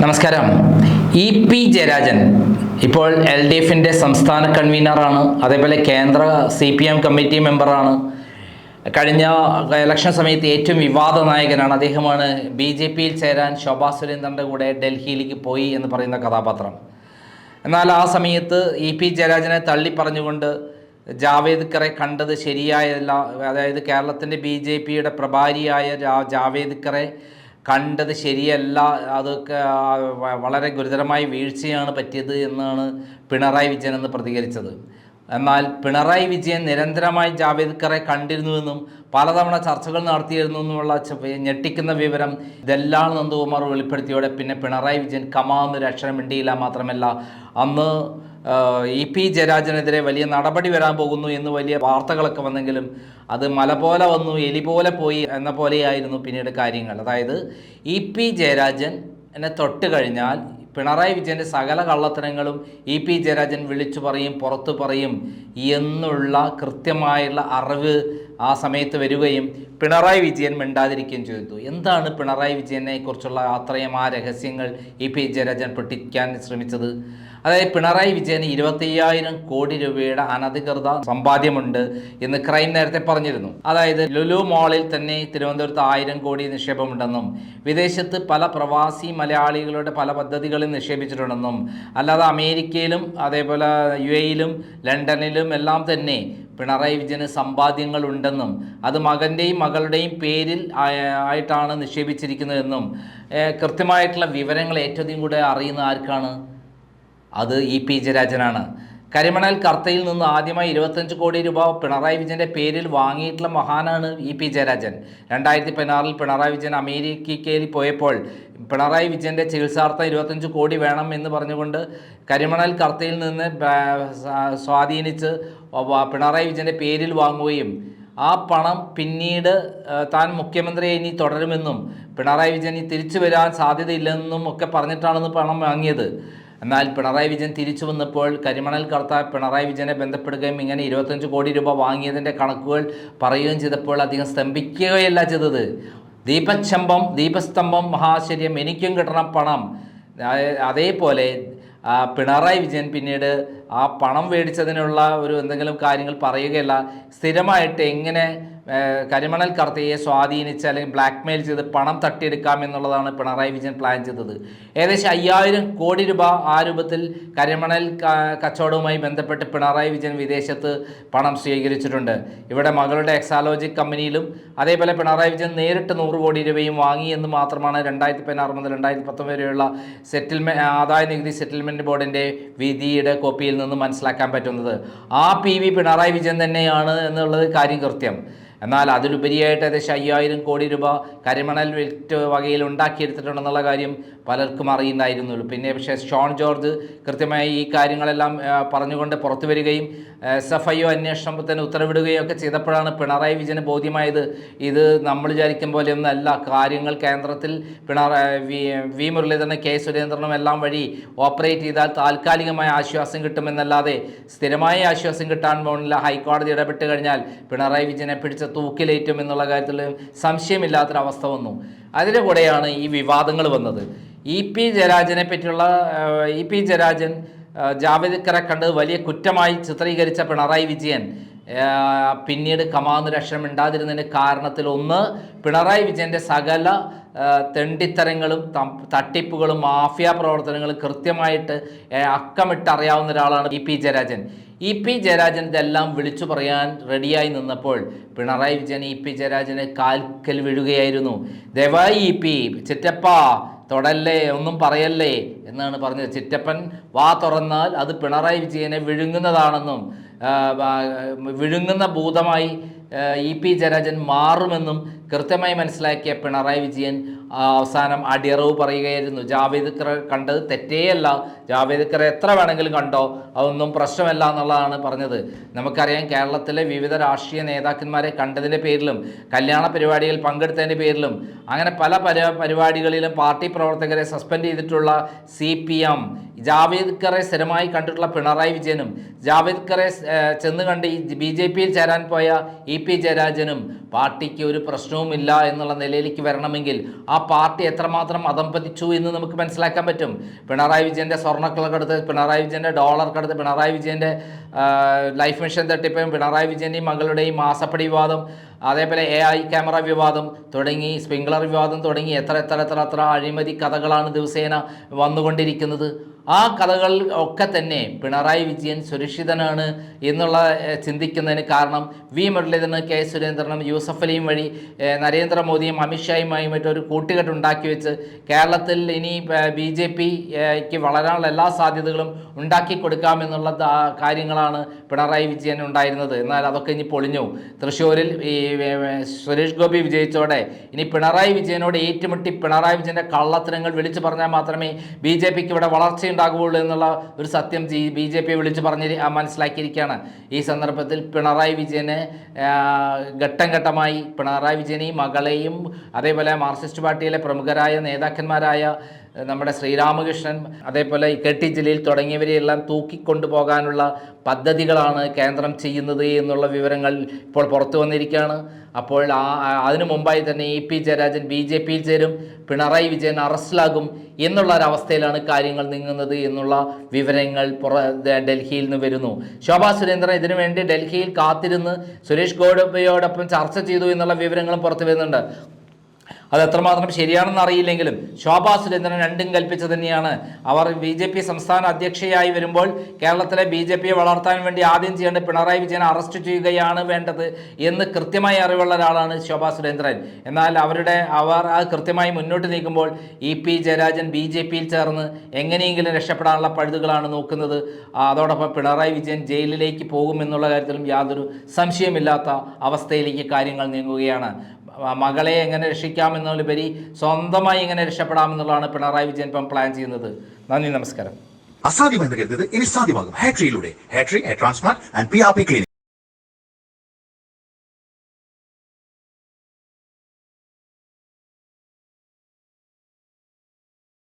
നമസ്കാരം. E P Jayarajan ഇപ്പോൾ L D എഫിന്റെ സംസ്ഥാന കൺവീനറാണ്. അതേപോലെ കേന്ദ്ര സി പി എം കമ്മിറ്റി മെമ്പറാണ്. കഴിഞ്ഞ ഇലക്ഷൻ സമയത്ത് ഏറ്റവും വിവാദ നായകനാണ് അദ്ദേഹമാണ്. ബി ജെ പിയിൽ ചേരാൻ ശോഭാ സുരേന്ദ്രന്റെ കൂടെ ഡൽഹിയിലേക്ക് പോയി എന്ന് പറയുന്ന കഥാപാത്രം. എന്നാൽ ആ സമയത്ത് ഇ പി ജയരാജനെ തള്ളി പറഞ്ഞുകൊണ്ട് ജാവേദ്ക്കറെ കറെ കണ്ടത് ശരിയായല്ല. അതായത് കേരളത്തിന്റെ ബി ജെ പിയുടെ പ്രഭാരിയായ ജാ- ജാവേദ് കറെ കണ്ടത് ശരിയല്ല അതൊക്കെ വളരെ ഗുരുതരമായ വീഴ്ചയാണ് പറ്റിയത് എന്നാണ് പിണറായി വിജയൻ എന്ന് പ്രതികരിച്ചത്. എന്നാൽ പിണറായി വിജയൻ നിരന്തരമായി ജാവേദ്കറെ കണ്ടിരുന്നുവെന്നും പലതവണ ചർച്ചകൾ നടത്തിയിരുന്നു എന്നുള്ള ഞെട്ടിക്കുന്ന വിവരം ഇതെല്ലാം നന്ദകുമാർ വെളിപ്പെടുത്തിയോടെ പിന്നെ പിണറായി വിജയൻ കമാ എന്നൊരു അക്ഷരം മിണ്ടിയില്ല മാത്രമല്ല അന്ന് ഇ പി ജയരാജനെതിരെ വലിയ നടപടി വരാൻ പോകുന്നു എന്ന് വലിയ വാർത്തകളൊക്കെ വന്നെങ്കിലും അത് മല പോലെ വന്നു എലി പോലെ പോയി എന്ന പോലെയായിരുന്നു പിന്നീട് കാര്യങ്ങൾ. അതായത് ഇ പി ജയരാജൻ എന്നെ തൊട്ട് കഴിഞ്ഞാൽ പിണറായി വിജയന്റെ സകല കള്ളത്തരങ്ങളും ഇ പി ജയരാജൻ വിളിച്ചു പറയും പുറത്തു പറയും എന്നുള്ള കൃത്യമായുള്ള അറിവ് ആ സമയത്ത് വരികയും പിണറായി വിജയൻ മിണ്ടാതിരിക്കുകയും ചെയ്തു. എന്താണ് പിണറായി വിജയനെ കുറിച്ചുള്ള അത്രയും ആ രഹസ്യങ്ങൾ ഇ പി ജയരാജൻ പൊട്ടിക്കാൻ ശ്രമിച്ചത്? അതായത് പിണറായി വിജയന് ഇരുപത്തയ്യായിരം കോടി രൂപയുടെ അനധികൃത സമ്പാദ്യമുണ്ട് എന്ന് ക്രൈം നേരത്തെ പറഞ്ഞിരുന്നു. അതായത് ലുലു മാളിൽ തന്നെ തിരുവനന്തപുരത്ത് ആയിരം കോടി നിക്ഷേപമുണ്ടെന്നും വിദേശത്ത് പല പ്രവാസി മലയാളികളുടെ പല പദ്ധതികളിൽ നിക്ഷേപിച്ചിട്ടുണ്ടെന്നും അല്ലാതെ അമേരിക്കയിലും അതേപോലെ യു എയിലും ലണ്ടനിലും എല്ലാം തന്നെ പിണറായി വിജയന് സമ്പാദ്യങ്ങൾ ഉണ്ടെന്നും അത് മകന്റെയും മകളുടെയും പേരിൽ ആയിട്ടാണ് നിക്ഷേപിച്ചിരിക്കുന്നതെന്നും കൃത്യമായിട്ടുള്ള വിവരങ്ങൾ ഏറ്റവും കൂടെ അറിയുന്ന ആർക്കാണ്? അത് ഇ പി ജയരാജനാണ്. കരിമണൽ കർത്തയിൽ നിന്ന് ആദ്യമായി ഇരുപത്തഞ്ച് കോടി രൂപ പിണറായി വിജയന്റെ പേരിൽ വാങ്ങിയിട്ടുള്ള മഹാനാണ് ഇ പി ജയരാജൻ. രണ്ടായിരത്തി പതിനാറിൽ പിണറായി വിജയൻ അമേരിക്കയിൽ പോയപ്പോൾ പിണറായി വിജയന്റെ ചികിത്സാർത്ഥം ഇരുപത്തഞ്ച് കോടി വേണം എന്ന് പറഞ്ഞുകൊണ്ട് കരിമണൽ കർത്തയിൽ നിന്ന് സ്വാധീനിച്ച് പിണറായി വിജയന്റെ പേരിൽ വാങ്ങുകയും ആ പണം പിന്നീട് താൻ മുഖ്യമന്ത്രിയെ ഇനി തുടരുമെന്നും പിണറായി വിജയൻ ഇനി തിരിച്ചു വരാൻ സാധ്യതയില്ലെന്നും ഒക്കെ പറഞ്ഞിട്ടാണെന്ന് പണം വാങ്ങിയത്. എന്നാൽ പിണറായി വിജയൻ തിരിച്ചു വന്നപ്പോൾ കരിമണൽ കർത്ത പിണറായി വിജയനെ ബന്ധപ്പെടുകയും ഇങ്ങനെ ഇരുപത്തഞ്ച് കോടി രൂപ വാങ്ങിയതിന്റെ കണക്കുകൾ പറയുകയും ചെയ്തപ്പോൾ അധികം സ്തംഭിക്കുകയല്ല ചെയ്തത്. ദീപസ്തംഭം ദീപസ്തംഭം മഹാശ്ചര്യം എനിക്കും കിട്ടണം പണം. അതേപോലെ പിണറായി വിജയൻ പിന്നീട് ആ പണം മേടിച്ചതിനുള്ള ഒരു എന്തെങ്കിലും കാര്യങ്ങൾ പറയുകയല്ല സ്ഥിരമായിട്ട് എങ്ങനെ കരിമണൽ കർത്തയെ സ്വാധീനിച്ച് അല്ലെങ്കിൽ ബ്ലാക്ക് മെയിൽ ചെയ്ത് പണം തട്ടിയെടുക്കാം എന്നുള്ളതാണ് പിണറായി വിജയൻ പ്ലാൻ ചെയ്തത്. ഏകദേശം അയ്യായിരം കോടി രൂപ ആ രൂപത്തിൽ കരിമണൽ കച്ചവടവുമായി ബന്ധപ്പെട്ട് പിണറായി വിജയൻ വിദേശത്ത് പണം സ്വീകരിച്ചിട്ടുണ്ട്. ഇവിടെ മകളുടെ എക്സാലോജിക് കമ്പനിയിലും അതേപോലെ പിണറായി വിജയൻ നേരിട്ട് നൂറ് കോടി രൂപയും വാങ്ങി എന്ന് മാത്രമാണ് രണ്ടായിരത്തി പതിനാറ് മുതൽ രണ്ടായിരത്തി പത്തൊമ്പത് വരെയുള്ള സെറ്റിൽമെന്റ് ആദായ നികുതി സെറ്റിൽമെന്റ് ബോർഡിന്റെ വിധിയുടെ കോപ്പിയിൽ നിന്ന് മനസ്സിലാക്കാൻ പറ്റുന്നത്. ആ പി വി പിണറായി വിജയൻ തന്നെയാണ് എന്നുള്ളത് കാര്യം കൃത്യം. എന്നാൽ അതിലുപരിയായിട്ട് ഏകദേശം അയ്യായിരം കോടി രൂപ കരിമണൽ വിറ്റ് വകയിൽ ഉണ്ടാക്കിയെടുത്തിട്ടുണ്ടെന്നുള്ള കാര്യം പലർക്കും അറിയുന്നതായിരുന്നുള്ളൂ. പിന്നെ പക്ഷേ ഷോൺ ജോർജ് കൃത്യമായി ഈ കാര്യങ്ങളെല്ലാം പറഞ്ഞുകൊണ്ട് പുറത്തു വരികയും എസ് എഫ് ഐ ഒ അന്വേഷണത്തിന് ഉത്തരവിടുകയും ഒക്കെ ചെയ്തപ്പോഴാണ് പിണറായി വിജയന് ബോധ്യമായത് ഇത് നമ്മൾ വിചാരിക്കും പോലെയൊന്നല്ല കാര്യങ്ങൾ കേന്ദ്രത്തിൽ പിണറായി വി വി കെ സുരേന്ദ്രനും എല്ലാം വഴി ഓപ്പറേറ്റ് ചെയ്താൽ താൽക്കാലികമായ ആശ്വാസം കിട്ടുമെന്നല്ലാതെ സ്ഥിരമായ ആശ്വാസം കിട്ടാൻ പോകുന്നില്ല ഹൈക്കോടതി ഇടപെട്ട് കഴിഞ്ഞാൽ പിണറായി വിജയനെ പിടിച്ച് തൂക്കിലേറ്റും എന്നുള്ള കാര്യത്തിൽ സംശയമില്ലാത്തൊരവസ്ഥ വന്നു. അതിന്റെ കൂടെയാണ് ഈ വിവാദങ്ങൾ വന്നത്. ഇ പി ജയരാജനെ പറ്റിയുള്ള ഇ പി ജയരാജൻ ജാവേദ്ക്കറെ കണ്ട് വലിയ കുറ്റമായി ചിത്രീകരിച്ച പിണറായി വിജയൻ. പിന്നീട് കമാന്ന് അക്ഷരം ഉണ്ടാതിരുന്നതിന് കാരണത്തിൽ ഒന്ന് പിണറായി വിജയന്റെ സകല തെണ്ടിത്തരങ്ങളും തട്ടിപ്പുകളും മാഫിയ പ്രവർത്തനങ്ങളും കൃത്യമായിട്ട് അക്കമിട്ടറിയാവുന്ന ഒരാളാണ് E P Jayarajan. E P Jayarajan ഇതെല്ലാം വിളിച്ചു പറയാൻ റെഡിയായി നിന്നപ്പോൾ പിണറായി വിജയൻ ഇ പി ജയരാജനെ കാൽക്കൽ വീഴുകയായിരുന്നു. ദയവായി ഇ പി ചിറ്റപ്പ തൊടല്ലേ ഒന്നും പറയല്ലേ എന്നാണ് പറഞ്ഞത്. ചിറ്റപ്പൻ വാ തുറന്നാൽ അത് പിണറായി വിജയനെ വിഴുങ്ങുന്നതാണെന്നും വിഴുങ്ങുന്ന ഭൂതമായി ഇ പി ജയരാജൻ മാറുമെന്നും കൃത്യമായി മനസ്സിലാക്കിയ പിണറായി വിജയൻ അവസാനം അടിയറവ് പറയുകയായിരുന്നു. ജാവേദ് ഖർ കണ്ടത് തെറ്റേയല്ല. ജാവേദ് എത്ര വേണമെങ്കിലും കണ്ടോ അതൊന്നും പ്രശ്നമല്ല എന്നുള്ളതാണ് പറഞ്ഞത്. നമുക്കറിയാം കേരളത്തിലെ വിവിധ രാഷ്ട്രീയ നേതാക്കന്മാരെ കണ്ടതിന്റെ പേരിലും കല്യാണ പരിപാടിയിൽ പങ്കെടുത്തതിന്റെ പേരിലും അങ്ങനെ പല പരി പരിപാടികളിലും പാർട്ടി പ്രവർത്തകരെ സസ്പെൻഡ് ചെയ്തിട്ടുള്ള സി ജാവേദ്കറെ സ്ഥിരമായി കണ്ടിട്ടുള്ള പിണറായി വിജയനും ജാവേദ്കറെ ചെന്ന് കണ്ട് ഈ ബി ജെ പിയിൽ ചേരാൻ പോയ ഇ പി ജയരാജനും പാർട്ടിക്ക് ഒരു പ്രശ്നവുമില്ല എന്നുള്ള നിലയിലേക്ക് വരണമെങ്കിൽ ആ പാർട്ടി എത്രമാത്രം അതംപതിച്ചു എന്ന് നമുക്ക് മനസ്സിലാക്കാൻ പറ്റും. പിണറായി വിജയന്റെ സ്വർണക്കളക്കെടുത്ത് പിണറായി വിജയന്റെ ഡോളർക്കെടുത്ത് പിണറായി വിജയന്റെ ലൈഫ് മിഷൻ തട്ടിപ്പും പിണറായി വിജയന്റെയും മകളുടെയും മാസപ്പടി വിവാദം അതേപോലെ എ ഐ ക്യാമറ വിവാദം തുടങ്ങി സ്പ്രിംഗ്ലർ വിവാദം തുടങ്ങി എത്ര എത്ര എത്ര എത്ര അഴിമതി കഥകളാണ് ദിവസേന വന്നുകൊണ്ടിരിക്കുന്നത്. ആ കഥകൾ ഒക്കെ തന്നെ പിണറായി വിജയൻ സുരക്ഷിതനാണ് എന്നുള്ള ചിന്തിക്കുന്നതിന് കാരണം വി. മുരളീധരനും കെ. സുരേന്ദ്രനും യൂസഫ് അലിയും വഴി നരേന്ദ്രമോദിയും അമിത്ഷായുമായും മറ്റൊരു കൂട്ടുകെട്ട് ഉണ്ടാക്കി വെച്ച് കേരളത്തിൽ ഇനി ബി ജെ പിക്ക് വളരാനുള്ള എല്ലാ സാധ്യതകളും ഉണ്ടാക്കി കൊടുക്കാമെന്നുള്ള കാര്യങ്ങളാണ് പിണറായി വിജയൻ ഉണ്ടായിരുന്നത്. എന്നാൽ അതൊക്കെ ഇനി പൊളിഞ്ഞു. തൃശ്ശൂരിൽ ഈ സുരേഷ് ഗോപി വിജയിച്ചോടെ. ഇനി പിണറായി വിജയനോട് ഏറ്റുമുട്ടി പിണറായി വിജയന്റെ കള്ളത്തരങ്ങൾ വിളിച്ചു പറഞ്ഞാൽ മാത്രമേ ബി ജെ പിക്ക് ഇവിടെ വളർച്ചയുണ്ടാകുകയുള്ളൂ എന്നുള്ള ഒരു സത്യം ബി ജെ പി വിളിച്ചു പറഞ്ഞ് മനസ്സിലാക്കിയിരിക്കുകയാണ്. ഈ സന്ദർഭത്തിൽ പിണറായി വിജയനെ ഘട്ടം ഘട്ടമായി പിണറായി വിജയനെയും മകളെയും അതേപോലെ മാർക്സിസ്റ്റ് പാർട്ടിയിലെ പ്രമുഖരായ നേതാക്കന്മാരായ നമ്മുടെ ശ്രീരാമകൃഷ്ണൻ അതേപോലെ കെ ടി ജലീൽ തുടങ്ങിയവരെയെല്ലാം തൂക്കിക്കൊണ്ടുപോകാനുള്ള പദ്ധതികളാണ് കേന്ദ്രം ചെയ്യുന്നത് എന്നുള്ള വിവരങ്ങൾ ഇപ്പോൾ പുറത്തു വന്നിരിക്കുകയാണ്. അപ്പോൾ ആ- അതിനു മുമ്പായി തന്നെ E P Jayarajan B J പിയിൽ ചേരും പിണറായി വിജയൻ അറസ്റ്റിലാകും എന്നുള്ള ഒരവസ്ഥയിലാണ് കാര്യങ്ങൾ നീങ്ങുന്നത് എന്നുള്ള വിവരങ്ങൾ പുറ ഡൽഹിയിൽ നിന്ന് വരുന്നു. ശോഭാ സുരേന്ദ്രൻ ഇതിനു വേണ്ടി ഡൽഹിയിൽ കാത്തിരുന്ന് സുരേഷ് ഗോഡബയോടൊപ്പം ചർച്ച ചെയ്തു എന്നുള്ള വിവരങ്ങളും പുറത്തു വരുന്നുണ്ട്. അത് എത്രമാത്രം ശരിയാണെന്ന് അറിയില്ലെങ്കിലും ശോഭാ സുരേന്ദ്രൻ രണ്ടും കൽപ്പിച്ചു തന്നെയാണ്. അവർ ബി ജെ പി സംസ്ഥാന അധ്യക്ഷയായി വരുമ്പോൾ കേരളത്തിലെ ബി ജെ പിയെ വളർത്താൻ വേണ്ടി ആദ്യം ചെയ്യേണ്ട പിണറായി വിജയനെ അറസ്റ്റ് ചെയ്യുകയാണ് വേണ്ടത് എന്ന് കൃത്യമായി അറിവുള്ള ഒരാളാണ് ശോഭാ സുരേന്ദ്രൻ. എന്നാൽ അവരുടെ അവർ അത് കൃത്യമായി മുന്നോട്ട് നീക്കുമ്പോൾ E P Jayarajan B J പിയിൽ ചേർന്ന് എങ്ങനെയെങ്കിലും രക്ഷപ്പെടാനുള്ള പഴുതുകളാണ് നോക്കുന്നത്. അതോടൊപ്പം പിണറായി വിജയൻ ജയിലിലേക്ക് പോകുമെന്നുള്ള കാര്യത്തിലും യാതൊരു സംശയമില്ലാത്ത അവസ്ഥയിലേക്ക് കാര്യങ്ങൾ നീങ്ങുകയാണ്. മകളെ എങ്ങനെ രക്ഷിക്കാം എന്നതിലുപരി സ്വന്തമായി എങ്ങനെ രക്ഷപ്പെടാം എന്നുള്ളതാണ് പിണറായി വിജയൻ ഇപ്പം പ്ലാൻ ചെയ്യുന്നത്. നന്ദി നമസ്കാരം. അസാധ്യമെന്ന് കരുതുന്നത് ഇനി സാധ്യമാകും. ഹാട്രിയിലൂടെ ഹാട്രി transplant and P R P clinic